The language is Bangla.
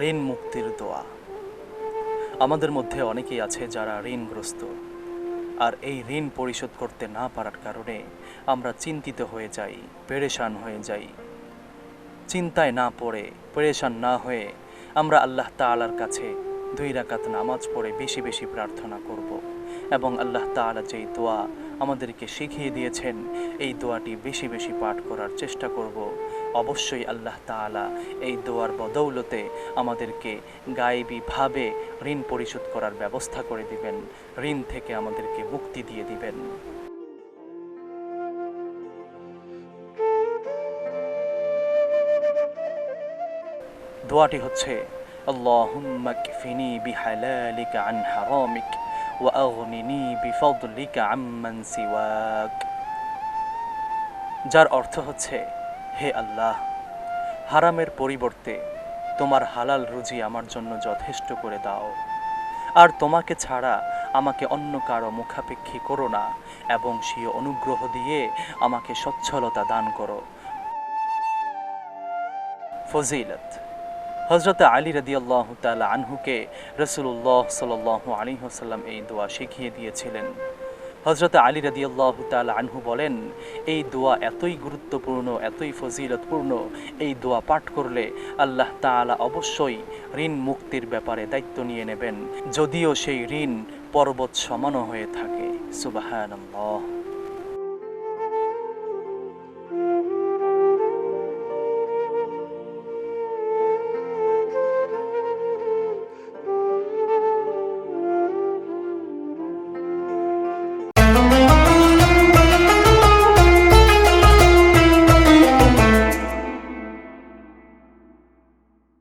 ঋণ মুক্তির দোয়া। আমাদের মধ্যে অনেকেই আছে যারা ঋণগ্রস্ত। আর এই ঋণ পরিশোধ করতে না পারার কারণে আমরা চিন্তিত হয়ে যাই, পেরেশান হয়ে যাই। চিন্তায় না পড়ে, পেরেশান না হয়ে আমরা আল্লাহ তাআলার কাছে দুই রাকাত নামাজ পড়ে বেশি বেশি প্রার্থনা করব এবং আল্লাহ তাআলা যেই দোয়া আমাদেরকে শিখিয়ে দিয়েছেন, এই দোয়াটি বেশি বেশি পাঠ করার চেষ্টা করব। অবশ্যই আল্লাহ তাআলা এই দোয়ার বদৌলতে আমাদেরকে গায়েবীভাবে ঋণ পরিশোধ করার ব্যবস্থা করে দিবেন, ঋণ থেকে আমাদেরকে মুক্তি দিয়ে দিবেন। দোয়াটি হচ্ছে কফিনি বিহালালিকা আন হারামিক ওয়া আগনিনি বিফদলিকা আম্মান সিওয়াক। যার অর্থ হচ্ছে হে আল্লাহ, হারামের পরিবর্তে তোমার হালাল রুজি আমার জন্য যথেষ্ট করে দাও। আর তোমাকে ছাড়া আমাকে অন্য কারও মুখাপেক্ষী করো না এবং স্বীয় অনুগ্রহ দিয়ে আমাকে সচ্ছলতা দান করো। ফজিলত। হজরত আলী রদি আল্লাহ তালা আনহুকে রসুল্লাহ সাল আলী হাসাল্লাম এই দোয়া শিখিয়ে দিয়েছিলেন। হজরত আলী রদি তাল আনহু বলেন, এই দোয়া এতই গুরুত্বপূর্ণ, এতই ফজিলতপূর্ণ, এই দোয়া পাঠ করলে আল্লাহ তালা অবশ্যই ঋণ মুক্তির ব্যাপারে দায়িত্ব নিয়ে নেবেন। যদিও সেই ঋণ পর্বত সমানো হয়ে থাকে। আল্লাহ